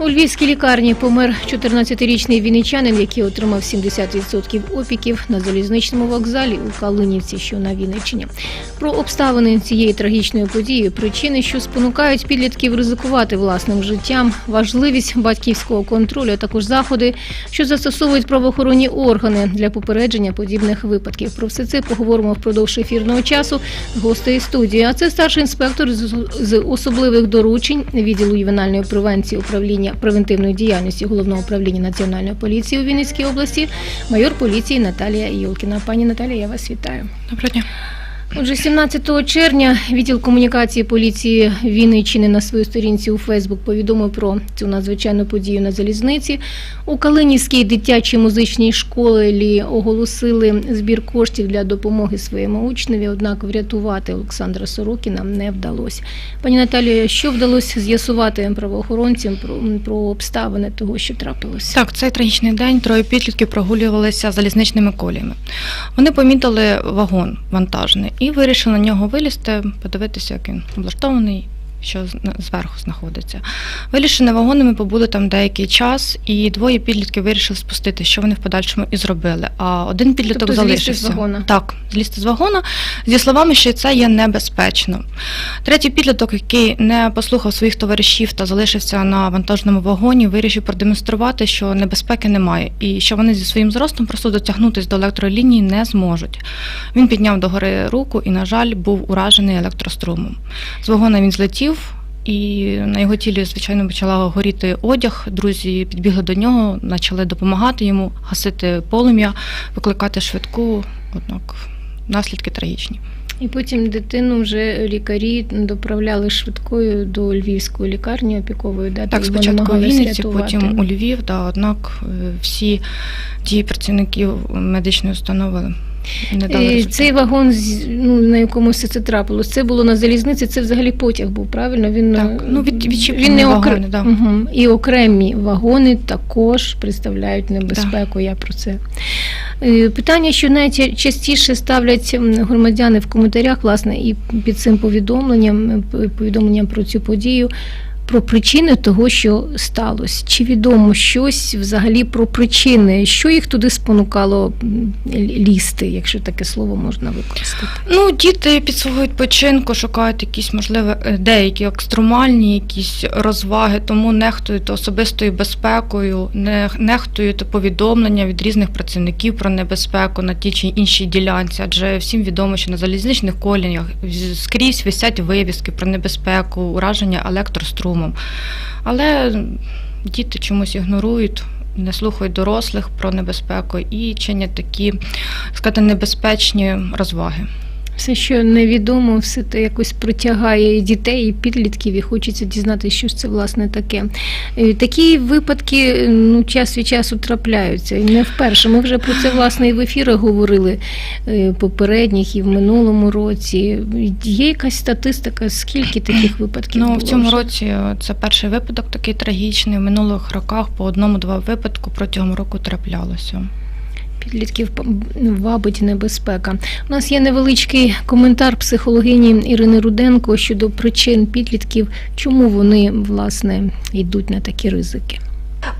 У львівській лікарні помер 14-річний вінничанин, який отримав 70% опіків на залізничному вокзалі у Калинівці, що на Вінниччині. Про обставини цієї трагічної події, причини, що спонукають підлітків ризикувати власним життям, важливість батьківського контролю, а також заходи, що застосовують правоохоронні органи для попередження подібних випадків. Про все це поговоримо впродовж ефірного часу. Гостей студії. А це старший інспектор з особливих доручень відділу ювенальної превенції управління превентивної діяльності головного управління національної поліції у Вінницькій області, майор поліції Наталія Юлкіна. Пані Наталія, я вас вітаю. Доброго дня. Отже, 17 червня відділ комунікації поліції Вінниччини на своїй сторінці у Фейсбук повідомив про цю надзвичайну подію на залізниці. У Калинівській дитячій музичній школі оголосили збір коштів для допомоги своєму учневі, однак врятувати Олександра Сорокіна не вдалося. Пані Наталія, що вдалося з'ясувати правоохоронцям про, про обставини того, що трапилося? Так, цей трагічний день троє підлітків прогулювалися залізничними коліями. Вони помітили вагон вантажний і вирішила на нього вилізти, подивитися, як він облаштований. Що зверху знаходиться. Вилізши вагонами, побули там деякий час, і двоє підлітків вирішили спустити, що вони в подальшому і зробили. А один підліток Тобто злізти залишився. з вагона? Так, злізти з вагона зі словами, що це є небезпечно. Третій підліток, який не послухав своїх товаришів та залишився на вантажному вагоні, вирішив продемонструвати, що небезпеки немає, і що вони зі своїм зростом просто дотягнутися до електролінії не зможуть. Він підняв догори руку і, на жаль, був уражений електрострумом. З вагона він злетів. І на його тілі, звичайно, почала горіти одяг. Друзі підбігли до нього, почали допомагати йому гасити полум'я, викликати швидку. Однак наслідки трагічні. І потім дитину вже лікарі доправляли швидкою до львівської лікарні опікової, де Так, спочатку в Вінниці, потім у Львів, да, однак е, всі дії працівників медичної установи Е. Цей вагон, ну, на якому все це трапилось, це було на залізниці, це взагалі потяг був, правильно? Він, Так, е, ну, від- він не вагони, да. Мгм. І окремі вагони також представляють небезпеку, я про це. Е, Питання, що найчастіше ставлять громадяни в коментарях, власне, і під цим повідомленням, повідомленням про цю подію, про причини того, що сталося. Чи відомо щось взагалі про причини, що їх туди спонукало лізти, якщо таке слово можна використати? Ну, діти під свого відпочинку шукають якісь, можливо, е, деякі екстремальні якісь розваги, тому нехтують особистою безпекою, не нехтують повідомлення від різних працівників про небезпеку на тій чи іншій ділянці, адже всім відомо, що на залізничних коліях скрізь висять вивіски про небезпеку, ураження електрострумом. Але діти чомусь ігнорують. Не слухають дорослих про небезпеку і чинять такі, сказати, небезпечні розваги. Все, що невідомо, все те якось притягає і дітей, і підлітків, і хочеться дізнатися, що ж це власне таке. Е, Такі випадки ну, час від часу трапляються. І не вперше. Ми вже про це власне і в ефірах говорили е, попередніх і в минулому році. Є якась статистика, скільки таких випадків? Ну, було в цьому вже? році е, це перший випадок такий трагічний. В минулих роках по одному-два випадку протягом року траплялося. Підлітків ну, вабить небезпека. У нас є невеличкий коментар психологині Ірини Руденко щодо причин підлітків, чому вони власне йдуть на такі ризики.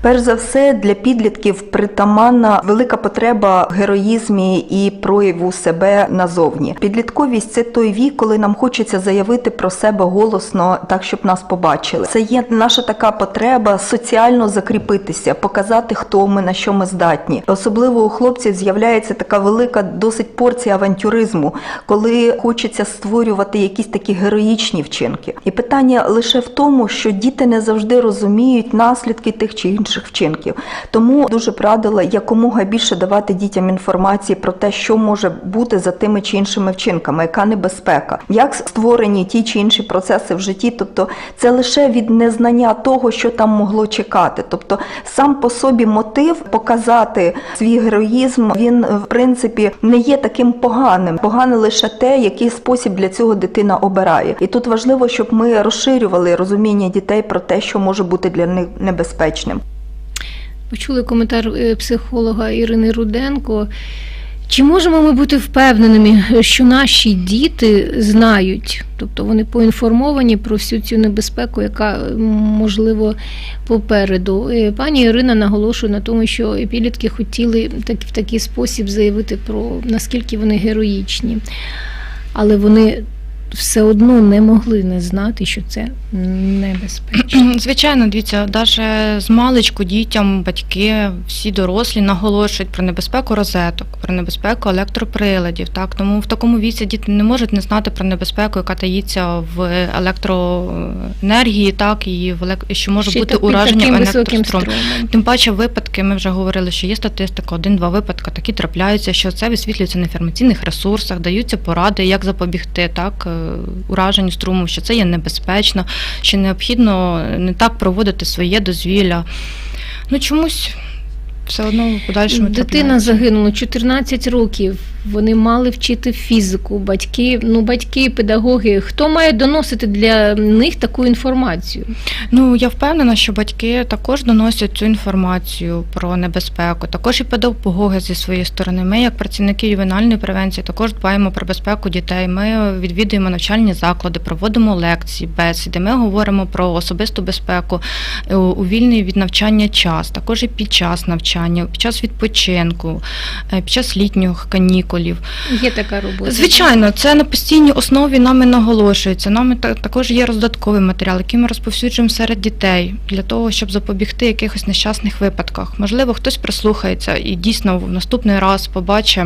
Перш за все, для підлітків притаманна велика потреба героїзмі і прояву себе назовні. Підлітковість це той вік, коли нам хочеться заявити про себе голосно, так щоб нас побачили. Це є наша така потреба соціально закріпитися, показати, хто ми на що ми здатні. Особливо у хлопців з'являється така велика досить порція авантюризму, коли хочеться створювати якісь такі героїчні вчинки. І питання лише в тому, що діти не завжди розуміють наслідки тих чи інших вчинків. Тому дуже б радила якомога більше давати дітям інформації про те, що може бути за тими чи іншими вчинками, яка небезпека, як створені ті чи інші процеси в житті. Тобто це лише від незнання того, що там могло чекати. Тобто сам по собі мотив показати свій героїзм, він в принципі не є таким поганим. Погане лише те, який спосіб для цього дитина обирає. І тут важливо, щоб ми розширювали розуміння дітей про те, що може бути для них небезпечним. Почули коментар е, психолога Ірини Руденко. Чи можемо ми бути впевненими, що наші діти знають, тобто вони поінформовані про всю цю небезпеку, яка можливо попереду? Е, Пані Ірина наголошує на тому, що підлітки хотіли в такий спосіб заявити про наскільки вони героїчні, але вони все одно не могли не знати, що це небезпечно. Звичайно, дивіться, навіть з маличку дітям батьки, всі дорослі наголошують про небезпеку розеток, про небезпеку електроприладів. Так тому в такому віці діти не можуть не знати про небезпеку, яка таїться в електроенергії, так і в елек... що може Ще бути так- ураження електрострум. Тим паче випадки, ми вже говорили, що є статистика, один-два випадки такі трапляються, що це висвітлюється на інформаційних ресурсах, даються поради, як запобігти так ураженню струму, що це є небезпечно, що необхідно не так проводити своє дозвілля. Ну чомусь все одно в подальшому Дитина загинула 14 років. Вони мали вчити фізику. Батьки, ну батьки, педагоги. Хто має доносити для них таку інформацію? Ну я впевнена, що батьки також доносять цю інформацію про небезпеку. Також і педагоги зі своєї сторони. Ми, як працівники ювенальної превенції, також дбаємо про безпеку дітей. Ми відвідуємо навчальні заклади, проводимо лекції, бесіди. Ми говоримо про особисту безпеку е, у вільний від навчання час, також і під час навчання, під час відпочинку, е, під час літніх канікулів. Є така робота. Звичайно, це на постійній основі нами наголошується. Нами та- також є роздатковий матеріал, який ми розповсюджуємо серед дітей для того, щоб запобігти якихось нещасних випадках. Можливо, хтось прислухається і дійсно в наступний раз побачить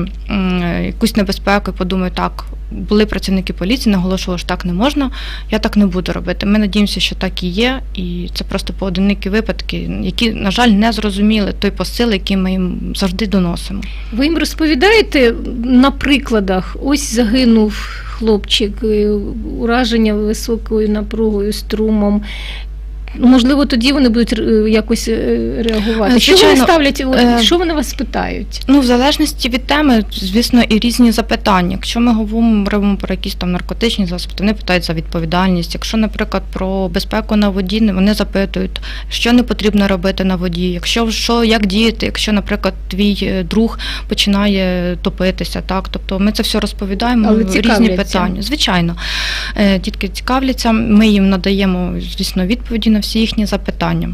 якусь небезпеку і подумає, так. Були працівники поліції, наголошували, що так не можна, я так не буду робити. Ми надіємося, що так і є, і це просто поодинокі випадки, які, на жаль, не зрозуміли той посил, який ми їм завжди доносимо. Ви їм розповідаєте на прикладах: ось загинув хлопчик, е, ураження високою напругою, струмом. Можливо, тоді вони будуть е, якось е, реагувати. Е, Що вони ставлять? Що вони вас питають? Ну, в залежності від теми, звісно, і різні запитання. Якщо ми говоримо про якісь там наркотичні засоби, то вони питають за відповідальність. Якщо, наприклад, про безпеку на воді, вони запитують, що не потрібно робити на воді, якщо що, як діяти, якщо, наприклад, твій друг починає топитися, так тобто ми це все розповідаємо Але різні питання. Звичайно, дітки цікавляться. Ми їм надаємо, звісно, відповіді на всі їхні запитання.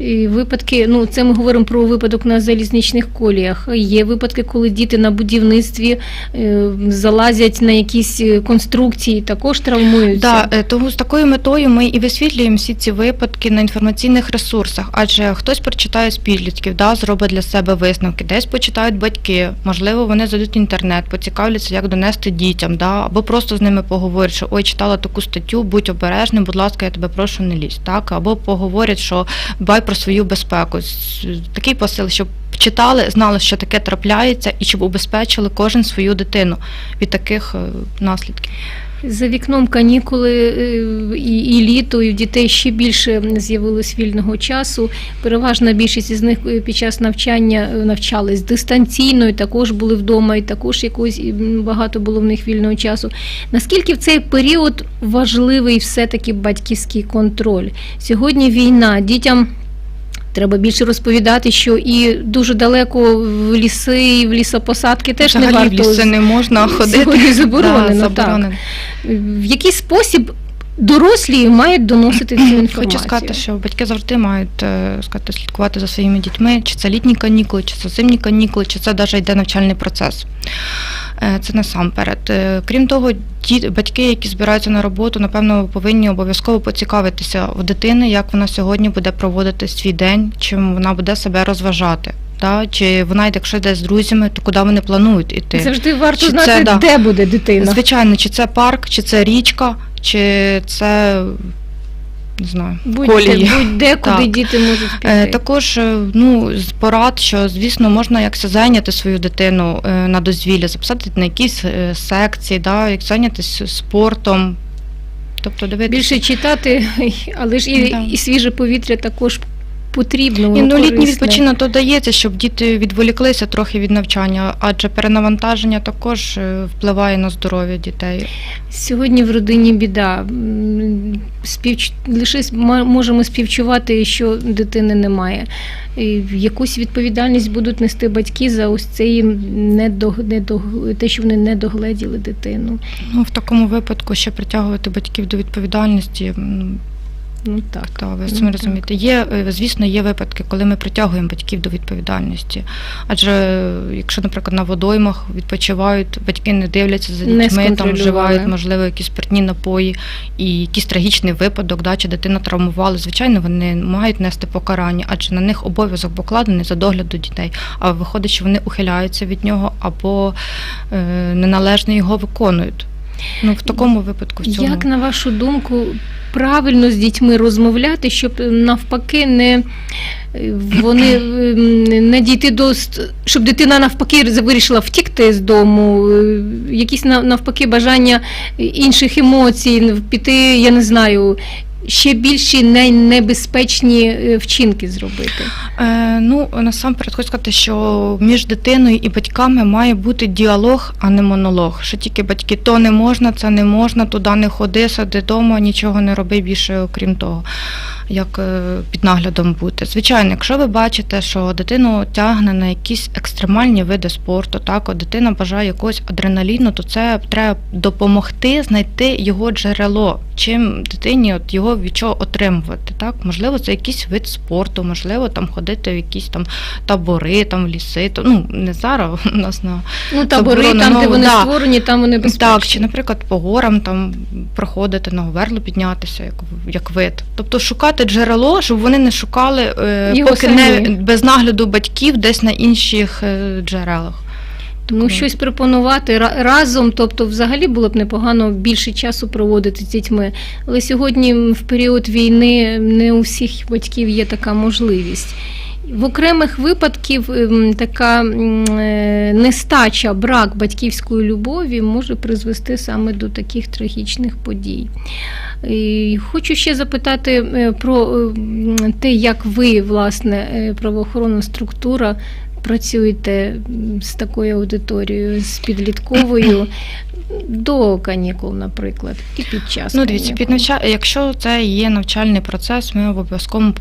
І випадки, ну це ми говоримо про випадок на залізничних коліях. Є випадки, коли діти на будівництві е, залазять на якісь е, конструкції, також травмуються. Да, е, тому з такою метою ми і висвітлюємо всі ці випадки на інформаційних ресурсах, адже хтось прочитає з підлітків, да, зробить для себе висновки, десь почитають батьки, можливо, вони зайдуть в інтернет, поцікавляться, як донести дітям, да, або просто з ними поговорять, що ой, читала таку статтю, будь обережним, будь ласка, я тебе прошу не лізь. Так, або поговорять, що дбай про свою безпеку. Такий посил, щоб читали, знали, що таке трапляється, і щоб убезпечили кожен свою дитину від таких е, наслідків. За вікном канікули е, і, і літо, і в дітей ще більше з'явилось вільного часу. Переважна більшість із них е, під час навчання навчались дистанційно, і також були вдома, і також якось і, багато було в них вільного часу. Наскільки в цей період важливий все-таки батьківський контроль? Сьогодні війна, дітям. Треба більше розповідати, що і дуже далеко в ліси, і в лісопосадки теж не варто в ліси не можна ходити. Сьогодні заборонено, Да, так. В який спосіб дорослі мають доносити цю інформацію? Хочу сказати, що батьки завжди мають е, сказати, слідкувати за своїми дітьми, чи це літні канікули, чи це зимні канікули, чи це навіть йде навчальний процес. Е, Це насамперед. Е, Крім того, ді- батьки, які збираються на роботу, напевно, повинні обов'язково поцікавитися у дитини, як вона сьогодні буде проводити свій день, чим вона буде себе розважати. Да? Чи вона, йде, якщо йде з друзями, то куди вони планують іти? Завжди варто Чи знати, це, да. де буде дитина. Звичайно, чи це парк, чи це річка, чи це не знаю, колії. будь-де, куди Так. діти можуть піти. Е, Також е, ну, з порад, що звісно можна якось зайняти свою дитину е, на дозвілля, записати на якісь е, секції, да, як зайнятися спортом. Тобто дивитися. Більше читати, але ж і, Да. і свіже повітря також потрібно. І ну, літній відпочинок додається, щоб діти відволіклися трохи від навчання, адже перенавантаження також е, впливає на здоров'я дітей. Сьогодні в родині біда. Співч... Лише можемо співчувати, що дитини немає. І якусь відповідальність будуть нести батьки за ось цей недог... недог... те, що вони не догледіли дитину. Ну, в такому випадку ще притягувати батьків до відповідальності. Ну так. Та ви Ну, самі розумієте. Є, е, звісно, є випадки, коли ми притягуємо батьків до відповідальності. Адже е, якщо, наприклад, на водоймах відпочивають, батьки не дивляться за дітьми, там вживають, можливо, якісь спиртні напої і якийсь трагічний випадок, да, чи дитина травмувала, звичайно, вони мають нести покарання, адже на них обов'язок покладений за догляду дітей. А виходить, що вони ухиляються від нього або е, неналежно його виконують. Ну, в такому випадку в цьому. Як на вашу думку, правильно з дітьми розмовляти, щоб навпаки не вони ем, не дійти до щоб дитина навпаки вирішила втікти з дому, е, якісь навпаки бажання інших емоцій, піти, я не знаю. Ще більші не- небезпечні е, вчинки зробити. Е, ну, насамперед хочу сказати, що між дитиною і батьками має бути діалог, а не монолог. Що тільки батьки то не можна, це не можна, туди не ходи, сиди вдома, нічого не роби більше, окрім того, як е, під наглядом бути. Звичайно, якщо ви бачите, що дитину тягне на якісь екстремальні види спорту, так, от дитина бажає якогось адреналіну, то це треба допомогти знайти його джерело, чим дитині от його від чого отримувати. Так? Можливо, це якийсь вид спорту, можливо, там ходити в якісь там табори, там в ліси. То, ну, не зараз у нас на Ну, табори, там, заборонено, де вони да. створені, там вони безпечні. так, чи, наприклад, по горам там проходити на говерло піднятися, як, як вид. Тобто шукати джерело, щоб вони не шукали е, Його поки самі. не без нагляду батьків десь на інших е, джерелах. Ну, щось пропонувати разом, тобто, взагалі було б непогано більше часу проводити з дітьми. Але сьогодні в період війни не у всіх батьків є така можливість. В окремих випадків ем, така е, нестача, брак батьківської любові може призвести саме до таких трагічних подій. І хочу ще запитати е, про е, те, як ви, власне, е, правоохоронна структура, працюєте з такою аудиторією, з підлітковою до канікул, наприклад, і під час. Ну, дивіться, під навча... якщо це є навчальний процес, ми в обов'язковому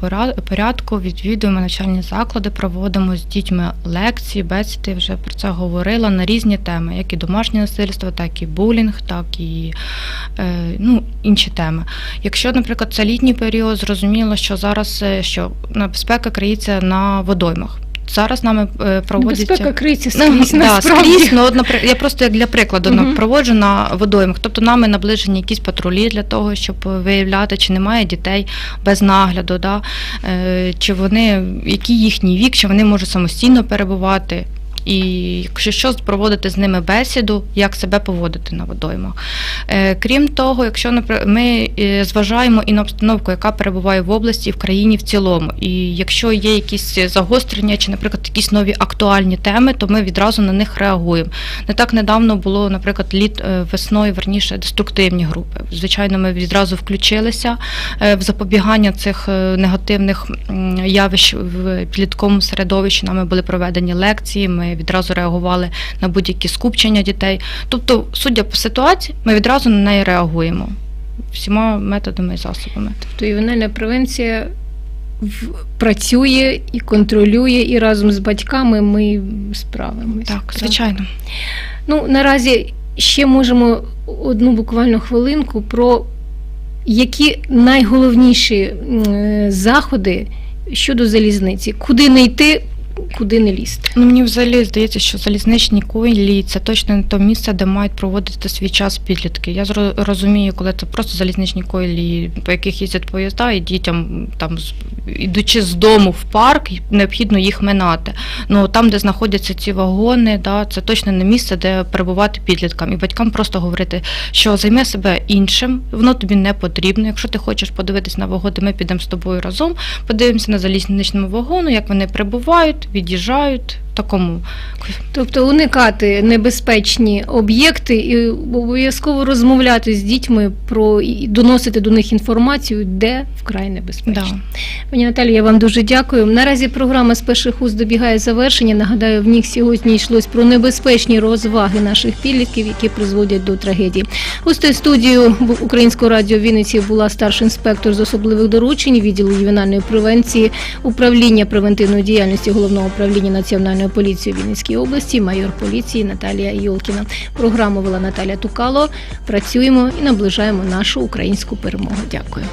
порядку відвідуємо навчальні заклади, проводимо з дітьми лекції, бесіди, вже про це говорила на різні теми, як і домашнє насильство, так і булінг, так і е, ну, інші теми. Якщо, наприклад, це літній період, зрозуміло, що зараз е, що безпека криється на водоймах. Зараз нами проводять... проводяться Безпека скрізь, Ну, скрізь, да, насправді. скрізь, ну, от, я просто як для прикладу uh -huh. проводжу на водоймах. Тобто нами наближені якісь патрулі для того, щоб виявляти, чи немає дітей без нагляду, да? е, чи вони, який їхній вік, чи вони можуть самостійно перебувати. І якщо що, проводити з ними бесіду, як себе поводити на водоймах. Е, Крім того, якщо ми е, зважаємо і на обстановку, яка перебуває в області в країні в цілому, і якщо є якісь загострення чи, наприклад, якісь нові актуальні теми, то ми відразу на них реагуємо. Не так недавно було, наприклад, літ е, весною, верніше, деструктивні групи. Звичайно, ми відразу включилися в запобігання цих негативних явищ в підлітковому середовищі. Нами були проведені лекції. Ми відразу реагували на будь-які скупчення дітей. Тобто, судя по ситуації, ми відразу на неї реагуємо всіма методами і засобами. Тобто ювенальна превенція працює і контролює, і разом з батьками ми справимося. Так, звичайно. Ну, наразі ще можемо одну буквально хвилинку про які найголовніші е, заходи щодо залізниці, куди не йти, куди не лізти. Ну, мені взагалі здається, що залізничні колії це точно не то місце, де мають проводити свій час підлітки. Я розумію, коли це просто залізничні колії, по яких їздять поїзда, і дітям там ідучи з дому в парк, необхідно їх минати. Ну там, де знаходяться ці вагони, да, це точно не місце, де перебувати підліткам. І батькам просто говорити, що займи себе іншим, воно тобі не потрібно. Якщо ти хочеш подивитись на вагони, ми підемо з тобою разом, подивимося на залізничному вагону, як вони прибувають, від'їжджають. Такому Тобто уникати небезпечні об'єкти і обов'язково розмовляти з дітьми про і доносити до них інформацію, де вкрай небезпечно. да. Пані Наталі, я вам дуже дякую. Наразі програма з перших уст добігає завершення. Нагадаю, в них сьогодні йшлось про небезпечні розваги наших підлітків, які призводять до трагедії. Гостею студію Українського радіо Вінниці була старший інспектор з особливих доручень відділу ювенальної превенції управління превентивної діяльності головного управління національної поліції у Вінницькій області, майор поліції Наталія Йолкіна. Програму вела Наталя Тукало. Працюємо і наближаємо нашу українську перемогу. Дякую.